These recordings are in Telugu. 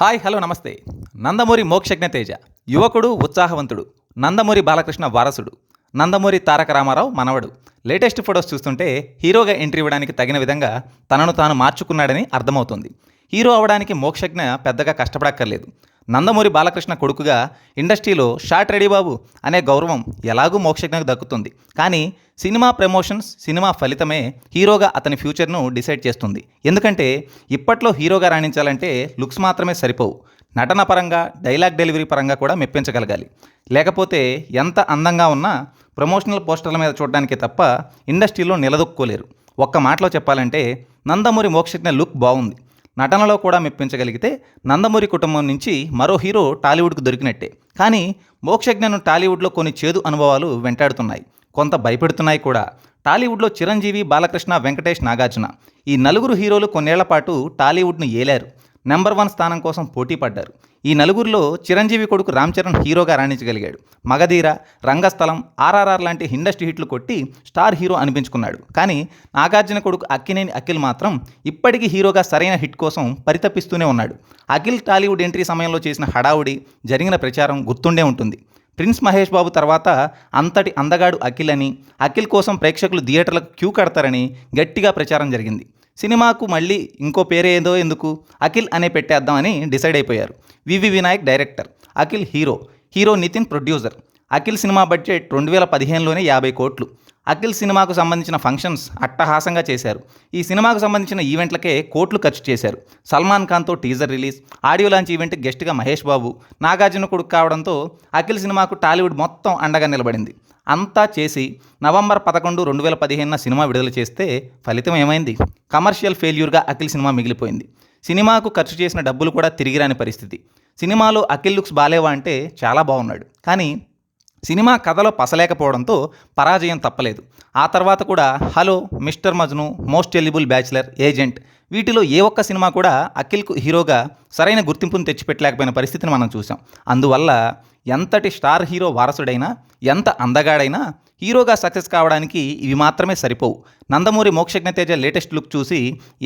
హాయ్ హలో నమస్తే. నందమూరి మోక్షజ్ఞ తేజ. యువకుడు ఉత్సాహవంతుడు. నందమూరి బాలకృష్ణ వారసుడు. నందమూరి తారక రామారావు మనవడు. లేటెస్ట్ ఫొటోస్ చూస్తుంటే హీరోగా ఎంట్రీ ఇవ్వడానికి తగిన విధంగా తనను తాను మార్చుకున్నాడని అర్థమవుతుంది. హీరో అవడానికి మోక్షజ్ఞ పెద్దగా కష్టపడక్కర్లేదు. నందమూరి బాలకృష్ణ కొడుకుగా ఇండస్ట్రీలో షార్ట్ రెడీ బాబు అనే గౌరవం ఎలాగూ మోక్షజ్ఞకు దక్కుతుంది. కానీ సినిమా ప్రమోషన్స్ సినిమా ఫలితమే హీరోగా అతని ఫ్యూచర్ను డిసైడ్ చేస్తుంది. ఎందుకంటే ఇప్పట్లో హీరోగా రాణించాలంటే లుక్స్ మాత్రమే సరిపోవు. నటన పరంగా డైలాగ్ డెలివరీ పరంగా కూడా మెప్పించగలగాలి. లేకపోతే ఎంత అందంగా ఉన్నా ప్రమోషనల్ పోస్టర్ల మీద చూడడానికి తప్ప ఇండస్ట్రీలో నిలదొక్కుకోలేరు. ఒక్క మాటలో చెప్పాలంటే నందమూరి మోక్షజ్ఞ లుక్ బాగుంది నటనలో కూడా మెప్పించగలిగితే నందమూరి కుటుంబం నుంచి మరో హీరో టాలీవుడ్కు దొరికినట్టే. కానీ మోక్షజ్ఞను టాలీవుడ్లో కొన్ని చేదు అనుభవాలు వెంటాడుతున్నాయి. కొంత భయపెడుతున్నాయి కూడా. టాలీవుడ్లో చిరంజీవి బాలకృష్ణ వెంకటేష్ నాగార్జున. ఈ నలుగురు హీరోలు కొన్నేళ్ళ పాటు టాలీవుడ్ను ఏలారు. నెంబర్ వన్ స్థానం కోసం పోటీ పడ్డారు. ఈ నలుగురిలో చిరంజీవి కొడుకు రామ్ చరణ్ హీరోగా రాణించగలిగాడు. మగధీర రంగస్థలం ఆర్ఆర్ఆర్ లాంటి ఇండస్ట్రీ హిట్లు కొట్టి స్టార్ హీరో అనిపించుకున్నాడు. కానీ నాగార్జున కొడుకు అక్కినేని అఖిల్ మాత్రం ఇప్పటికీ హీరోగా సరైన హిట్ కోసం పరితపిస్తూనే ఉన్నాడు. అఖిల్ టాలీవుడ్ ఎంట్రీ సమయంలో చేసిన హడావుడి జరిగిన ప్రచారం గుర్తుండే ఉంటుంది. ప్రిన్స్ మహేష్ బాబు తర్వాత అంతటి అందగాడు అఖిల్ అని అఖిల్ కోసం ప్రేక్షకులు థియేటర్లకు క్యూ కడతారని గట్టిగా ప్రచారం జరిగింది. సినిమాకు మళ్ళీ ఇంకో పేరే ఏదో ఎందుకు? అఖిల్ అనే పెట్టేద్దామని డిసైడ్ అయిపోయారు. V V Vinayak director Akhil hero hero Nitin producer. Akhil cinema budget రెండు వేల పదిహేనులోనే యాభై కోట్లు. అఖిల్ సినిమాకు సంబంధించిన ఫంక్షన్స్ అట్టహాసంగా చేశారు. ఈ సినిమాకు సంబంధించిన ఈవెంట్లకే కోట్లు ఖర్చు చేశారు. Salman ఖాన్తో teaser release audio launch event గెస్ట్గా మహేష్ బాబు నాగార్జున కొడుకు కావడంతో అఖిల్ సినిమాకు టాలీవుడ్ మొత్తం అండగా నిలబడింది. అంతా చేసి నవంబర్ పదకొండు రెండు వేల పదిహేనున సినిమా విడుదల చేస్తే ఫలితం ఏమైంది? కమర్షియల్ ఫెయిల్యూర్గా అఖిల్ సినిమా మిగిలిపోయింది. సినిమాకు ఖర్చు చేసిన డబ్బులు కూడా తిరిగిరాని పరిస్థితి. సినిమాలో అఖిల్ లుక్స్ బాలేవా అంటే చాలా బాగున్నాడు. కానీ సినిమా కథలో పసలేకపోవడంతో పరాజయం తప్పలేదు. ఆ తర్వాత కూడా hello mister Majnu most eligible bachelor agent వీటిలో ఏ ఒక్క సినిమా కూడా అఖిల్కు హీరోగా సరైన గుర్తింపును తెచ్చిపెట్టలేకపోయిన పరిస్థితిని మనం చూసాం అందువల్ల ఎంతటి స్టార్ హీరో వారసుడైనా ఎంత అందగాడైనా హీరోగా సక్సెస్ కావడానికి ఇవి మాత్రమే సరిపోవు. నందమూరి మోక్షజ్ఞతేజ లేటెస్ట్ లుక్ చూసి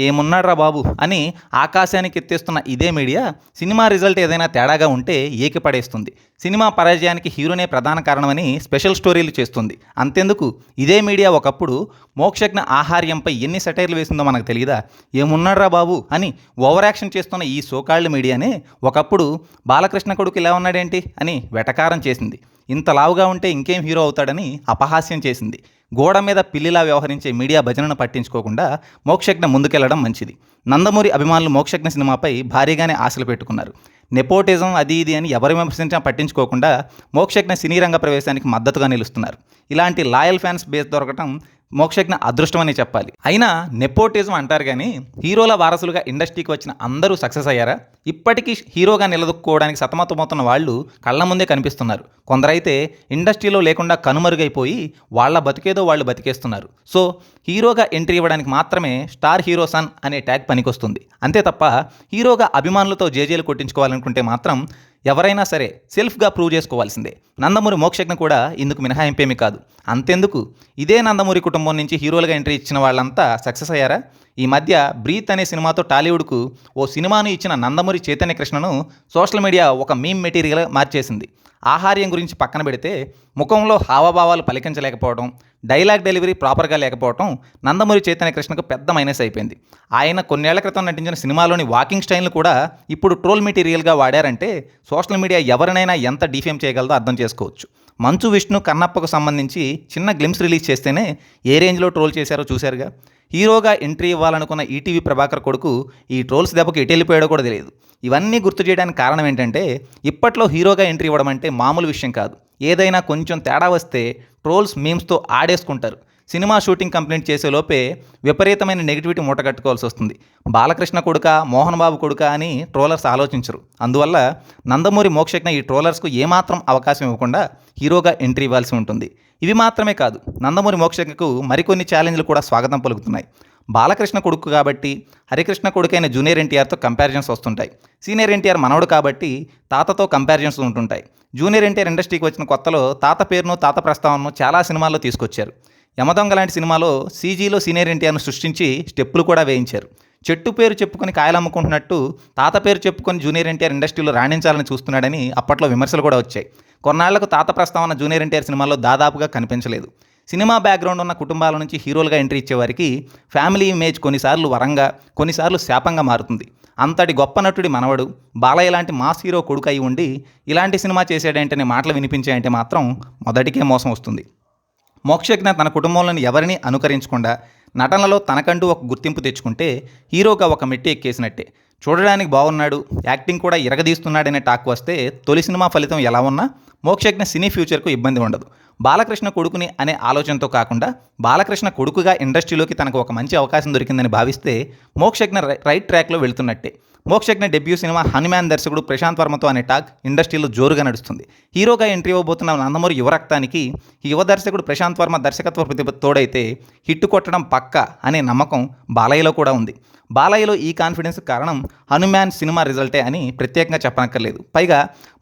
ఏమున్నాడ్రా బాబు అని ఆకాశానికి ఎత్తేస్తున్న ఇదే మీడియా సినిమా రిజల్ట్ ఏదైనా తేడాగా ఉంటే ఏకిపడేస్తుంది. సినిమా పరాజయానికి హీరోనే ప్రధాన కారణమని స్పెషల్ స్టోరీలు చేస్తుంది. అంతెందుకు? ఇదే మీడియా ఒకప్పుడు మోక్షజ్ఞ ఆహార్యంపై ఎన్ని సెటైర్లు వేసిందో మనకు తెలియదా ఏమున్నాడ్రా బాబు అని ఓవర్ యాక్షన్ చేస్తున్న ఈ సోకాళ్ళు మీడియానే ఒకప్పుడు బాలకృష్ణ కొడుకు ఇలా ఉన్నాడేంటి అని వెటకారం చేసింది. ఇంత లావుగా ఉంటే ఇంకేం హీరో అవుతాడని అపహాస్యం చేసింది. గోడ మీద పిల్లిలా వ్యవహరించే మీడియా భజనను పట్టించుకోకుండా మోక్షజ్ఞ ముందుకెళ్ళడం మంచిది. నందమూరి అభిమానులు మోక్షజ్ఞ సినిమాపై భారీగానే ఆశలు పెట్టుకున్నారు. నెపోటిజం అది ఇది అని ఎవరు విమర్శించినా పట్టించుకోకుండా మోక్షజ్ఞ సినీ రంగ ప్రవేశానికి మద్దతుగా నిలుస్తున్నారు. ఇలాంటి లాయల్ ఫ్యాన్స్ బేస్ దొరకటం మోక్షజ్ఞ అదృష్టమని చెప్పాలి. అయినా నెపోటిజం అంటారు కానీ హీరోల వారసులుగా ఇండస్ట్రీకి వచ్చిన అందరూ సక్సెస్ అయ్యారా? ఇప్పటికీ హీరోగా నిలదొక్కుకోవడానికి సతమతమవుతున్న వాళ్ళు కళ్ళ ముందే కనిపిస్తున్నారు. కొందరైతే ఇండస్ట్రీలో లేకుండా కనుమరుగైపోయి వాళ్ళ బతికేదో వాళ్ళు బతికేస్తున్నారు. సో హీరోగా ఎంట్రీ ఇవ్వడానికి మాత్రమే స్టార్ హీరో సన్ అనే ట్యాగ్ పనికొస్తుంది. అంతే తప్ప హీరోగా అభిమానులతో జేజేలు కొట్టించుకోవాలనుకుంటే మాత్రం ఎవరైనా సరే సెల్ఫ్గా ప్రూవ్ చేసుకోవాల్సిందే. నందమూరి మోక్షజ్ఞ కూడా ఇందుకు మినహాయింపేమి కాదు. అంతెందుకు? ఇదే నందమూరి కుటుంబం నుంచి హీరోలుగా ఎంట్రీ ఇచ్చిన వాళ్ళంతా సక్సెస్ అయ్యారా? ఈ మధ్య బ్రీత్ అనే సినిమాతో టాలీవుడ్కు ఓ సినిమాను ఇచ్చిన నందమూరి చైతన్య కృష్ణను సోషల్ మీడియా ఒక మీమ్ మెటీరియల్ మార్చేసింది. ఆహార్యం గురించి పక్కన పెడితే ముఖంలో హావభావాలు పలికించలేకపోవడం డైలాగ్ డెలివరీ ప్రాపర్గా లేకపోవడం నందమూరి చైతన్య కృష్ణకు పెద్ద మైనస్ అయిపోయింది. ఆయన కొన్నేళ్ళ క్రితం నటించిన సినిమాలోని వాకింగ్ స్టైల్ను కూడా ఇప్పుడు ట్రోల్ మెటీరియల్గా వాడారంటే సోషల్ మీడియా ఎవరినైనా ఎంత డిఫేమ్ చేయగలదో అర్థం చేసుకోవచ్చు. మంచు విష్ణు కన్నప్పకు సంబంధించి చిన్న గ్లిమ్స్ రిలీజ్ చేస్తేనే ఏ రేంజ్లో ట్రోల్ చేశారో చూశారుగా? హీరోగా ఎంట్రీ ఇవ్వాలనుకున్న ఈటీవీ ప్రభాకర్ కొడుకు ఈ ట్రోల్స్ దెబ్బకి ఎటు వెళ్ళిపోయాడో కూడా తెలియదు. ఇవన్నీ గుర్తు చేయడానికి కారణం ఏంటంటే ఇప్పట్లో హీరోగా ఎంట్రీ ఇవ్వడం అంటే మామూలు విషయం కాదు. ఏదైనా కొంచెం తేడా వస్తే ట్రోల్స్ మీమ్స్తో ఆడేసుకుంటారు. సినిమా షూటింగ్ కంప్లీట్ చేసే లోపే విపరీతమైన నెగిటివిటీ మూటగట్టుకోవాల్సి వస్తుంది. బాలకృష్ణ కొడుక మోహన్ బాబు కొడుక అని ట్రోలర్స్ ఆలోచించరు. అందువల్ల నందమూరి మోక్షజ్ఞ ఈ ట్రోలర్స్కు ఏమాత్రం అవకాశం ఇవ్వకుండా హీరోగా ఎంట్రీ ఇవ్వాల్సి ఉంటుంది. ఇవి మాత్రమే కాదు నందమూరి మోక్షజ్ఞకు మరికొన్ని ఛాలెంజ్లు కూడా స్వాగతం పలుకుతున్నాయి. బాలకృష్ణ కొడుకు కాబట్టి హరికృష్ణ కొడుకైన జూనియర్ ఎన్టీఆర్తో కంపారిజన్స్ వస్తుంటాయి. సీనియర్ ఎన్టీఆర్ మనవడు కాబట్టి తాతతో కంపారిజన్స్ ఉంటుంటాయి. జూనియర్ ఎన్టీఆర్ ఇండస్ట్రీకి వచ్చిన కొత్తలో తాత పేరును తాత ప్రస్తావనను చాలా సినిమాల్లో తీసుకొచ్చారు. యమదొంగ లాంటి సినిమాలో సీజీలో సీనియర్ ఎన్టీఆర్ను సృష్టించి స్టెప్పులు కూడా వేయించారు. చెట్టు పేరు చెప్పుకొని కాయలు అమ్ముకుంటున్నట్టు తాత పేరు చెప్పుకొని జూనియర్ ఎన్టీఆర్ ఇండస్ట్రీలో రాణించాలని చూస్తున్నాడని అప్పట్లో విమర్శలు కూడా వచ్చాయి. కొన్నాళ్ళకు తాత ప్రస్తావన జూనియర్ ఎన్టీఆర్ సినిమాలో దాదాపుగా కనిపించలేదు. సినిమా బ్యాక్గ్రౌండ్ ఉన్న కుటుంబాల నుంచి హీరోలుగా ఎంట్రీ ఇచ్చేవారికి ఫ్యామిలీ ఇమేజ్ కొన్నిసార్లు వరంగా కొన్నిసార్లు శాపంగా మారుతుంది. అంతటి గొప్ప నటుడి మనవడు బాలయ్య లాంటి మాస్ హీరో కొడుకు అయి ఉండి ఇలాంటి సినిమా చేసాడంటే మాటలు వినిపించాయంటే మాత్రం మొదటికే మోసం వస్తుంది. మోక్షజ్ఞ తన కుటుంబంలోని ఎవరిని అనుకరించకుండా నటనలో తనకంటూ ఒక గుర్తింపు తెచ్చుకుంటే హీరోగా ఒక మెట్టి ఎక్కేసినట్టే. చూడడానికి బాగున్నాడు యాక్టింగ్ కూడా ఇరగదీస్తున్నాడనే టాక్ వస్తే తొలి సినిమా ఫలితం ఎలా ఉన్నా మోక్షజ్ఞ సినీ ఫ్యూచర్కు ఇబ్బంది ఉండదు. బాలకృష్ణ కొడుకుని అనే ఆలోచనతో కాకుండా బాలకృష్ణ కొడుకుగా ఇండస్ట్రీలోకి తనకు ఒక మంచి అవకాశం దొరికిందని భావిస్తే మోక్షజ్ఞ రైట్ ట్రాక్లో వెళుతున్నట్టే. మోక్షజ్ఞ డెబ్యూ సినిమా హనుమాన్ దర్శకుడు ప్రశాంత్ వర్మతో అనే టాక్ ఇండస్ట్రీలో జోరుగా నడుస్తుంది. హీరోగా ఎంట్రీ ఇవ్వబోతున్న నందమూరి యువరక్తానికి ఈ యువ దర్శకుడు ప్రశాంత్ వర్మ దర్శకత్వ ప్రతిభ తోడైతే హిట్ కొట్టడం పక్క అనే నమ్మకం బాలయ్యలో కూడా ఉంది. బాలయ్యలో ఈ కాన్ఫిడెన్స్ కారణం హనుమాన్ సినిమా రిజల్టే అని ప్రత్యేకంగా చెప్పనక్కర్లేదు. పైగా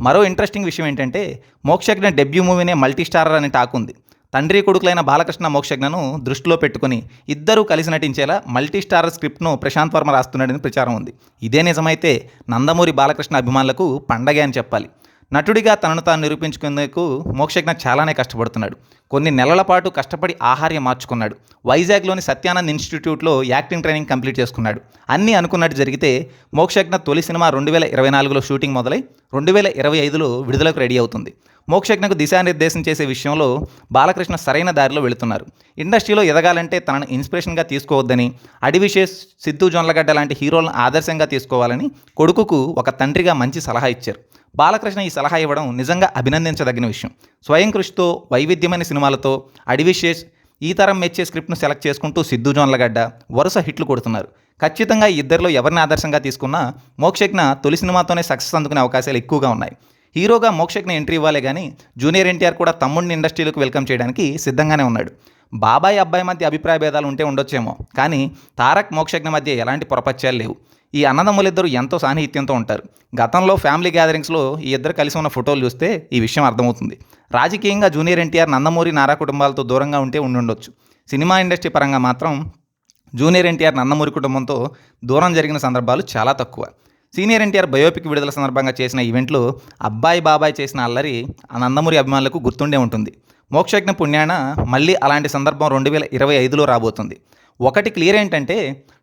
మరో ఇంట్రెస్టింగ్ విషయం ఏంటంటే మోక్షజ్ఞ డెబ్యూ మూవీనే మల్టీ స్టారర్ అనే టాక్ ఉంది. తండ్రి కొడుకులైన బాలకృష్ణ మోక్షజ్ఞను దృష్టిలో పెట్టుకుని ఇద్దరూ కలిసి నటించేలా మల్టీస్టార్ స్క్రిప్ట్ను ప్రశాంత్ వర్మ రాస్తున్నాడని ప్రచారం ఉంది. ఇదే నిజమైతే నందమూరి బాలకృష్ణ అభిమానులకు పండగే అని చెప్పాలి. నటుడిగా తనను తాను నిరూపించుకునేందుకు మోక్షజ్ఞ చాలానే కష్టపడుతున్నాడు. కొన్ని నెలల పాటు కష్టపడి ఆహార్యం మార్చుకున్నాడు. వైజాగ్లోని సత్యానంద్ ఇన్స్టిట్యూట్లో యాక్టింగ్ ట్రైనింగ్ కంప్లీట్ చేసుకున్నాడు. అన్నీ అనుకున్నట్టు జరిగితే మోక్షజ్ఞ తొలి సినిమా రెండు వేల ఇరవై నాలుగులో షూటింగ్ మొదలై రెండు వేల ఇరవై ఐదులో విడుదలకు రెడీ అవుతుంది. మోక్షజ్ఞకు దిశానిర్దేశం చేసే విషయంలో బాలకృష్ణ సరైన దారిలో వెళుతున్నారు. ఇండస్ట్రీలో ఎదగాలంటే తనను ఇన్స్పిరేషన్గా తీసుకోవద్దని అడివిశేష్ సిద్ధు జొన్లగడ్డ లాంటి హీరోలను ఆదర్శంగా తీసుకోవాలని కొడుకుకు ఒక తండ్రిగా మంచి సలహా ఇచ్చారు. బాలకృష్ణ ఈ సలహా ఇవ్వడం నిజంగా అభినందించదగిన విషయం. స్వయం కృషితో వైవిధ్యమైన సినిమాలతో అడివిశేష్ ఈ తరం మెచ్చే స్క్రిప్ట్ను సెలెక్ట్ చేసుకుంటూ సిద్ధు జోన్లగడ్డ వరుస హిట్లు కొడుతున్నారు. ఖచ్చితంగా ఈ ఇద్దరిలో ఎవరిని ఆదర్శంగా తీసుకున్నా మోక్షజ్ఞ తొలి సినిమాతోనే సక్సెస్ అందుకునే అవకాశాలు ఎక్కువగా ఉన్నాయి. హీరోగా మోక్షజ్ఞ ఎంట్రీ ఇవ్వాలే కానీ జూనియర్ ఎన్టీఆర్ కూడా తమ్ముడిని ఇండస్ట్రీలోకి వెల్కమ్ చేయడానికి సిద్ధంగానే ఉన్నాడు. బాబాయ్ అబ్బాయి మధ్య అభిప్రాయ భేదాలు ఉంటే ఉండొచ్చేమో కానీ తారక్ మోక్షజ్ఞ మధ్య ఎలాంటి పొరపత్యాలు లేవు. ఈ అన్నదమ్ములిద్దరూ ఎంతో సాన్నిహిత్యంతో ఉంటారు. గతంలో ఫ్యామిలీ గ్యాదరింగ్స్లో ఈ ఇద్దరు కలిసి ఉన్న ఫోటోలు చూస్తే ఈ విషయం అర్థమవుతుంది. రాజకీయంగా జూనియర్ ఎన్టీఆర్ నందమూరి నారా కుటుంబాలతో దూరంగా ఉంటే ఉండుండొచ్చు. సినిమా ఇండస్ట్రీ పరంగా మాత్రం జూనియర్ ఎన్టీఆర్ నందమూరి కుటుంబంతో దూరం జరిగిన సందర్భాలు చాలా తక్కువ. సీనియర్ ఎన్టీఆర్ బయోపిక్ విడుదల సందర్భంగా చేసిన ఈవెంట్లో అబ్బాయి బాబాయ్ చేసిన అల్లరి ఆ నందమూరి అభిమానులకు గుర్తుండే ఉంటుంది. మోక్షజ్ఞ పుణ్యాన మళ్ళీ అలాంటి సందర్భం రెండు వేల ఇరవై ఐదులో రాబోతుంది. ఒకటి క్లియర్ ఏంటంటే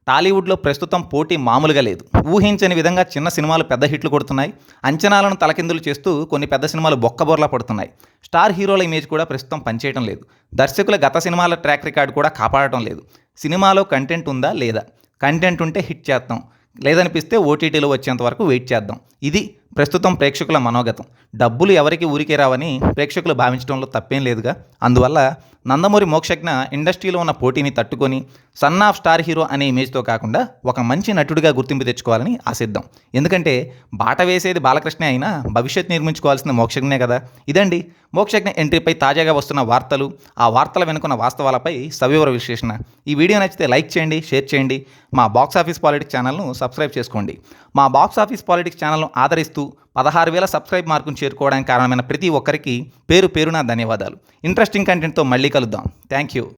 టాలీవుడ్లో ప్రస్తుతం పోటీ మామూలుగా లేదు. ఊహించని విధంగా చిన్న సినిమాలు పెద్ద హిట్లు కొడుతున్నాయి. అంచనాలను తలకిందులు చేస్తూ కొన్ని పెద్ద సినిమాలు బొక్కబొర్లా పడుతున్నాయి. స్టార్ హీరోల ఇమేజ్ కూడా ప్రస్తుతం పనిచేయడం లేదు. దర్శకుల గత సినిమాల ట్రాక్ రికార్డ్ కూడా కాపాడటం లేదు. సినిమాలో కంటెంట్ ఉందా లేదా? కంటెంట్ ఉంటే హిట్ చేద్దాం లేదనిపిస్తే ఓటీటీలో వచ్చేంత వరకు వెయిట్ చేద్దాం. ఇది ప్రస్తుతం ప్రేక్షకుల మనోగతం. డబ్బులు ఎవరికి ఊరికే రావని ప్రేక్షకులు భావించడంలో తప్పేం లేదుగా. అందువల్ల నందమూరి మోక్షజ్ఞ ఇండస్ట్రీలో ఉన్న పోటీని తట్టుకొని సన్ ఆఫ్ స్టార్ హీరో అనే ఇమేజ్తో కాకుండా ఒక మంచి నటుడిగా గుర్తింపు తెచ్చుకోవాలని ఆశిద్దాం. ఎందుకంటే బాట వేసేది బాలకృష్ణ అయినా భవిష్యత్ నిర్మించుకోవాల్సిన మోక్షజ్ఞే కదా. ఇదండి మోక్షజ్ఞ ఎంట్రీపై తాజాగా వస్తున్న వార్తలు. ఆ వార్తల వెనుకున్న వాస్తవాలపై సవివర విశ్లేషణ. ఈ వీడియో నచ్చితే లైక్ చేయండి షేర్ చేయండి. మా బాక్స్ ఆఫీస్ పాలిటిక్స్ ఛానల్ను సబ్స్క్రైబ్ చేసుకోండి. మా బాక్స్ ఆఫీస్ పాలిటిక్స్ ఛానల్ను ఆదరిస్తూ పదహారు వేల సబ్స్క్రైబ్ మార్కును చేరుకోవడానికి కారణమైన ప్రతి ఒక్కరికి పేరు పేరున ధన్యవాదాలు. ఇంట్రెస్టింగ్ కంటెంట్తో మళ్ళీ కలుద్దాం. Thank you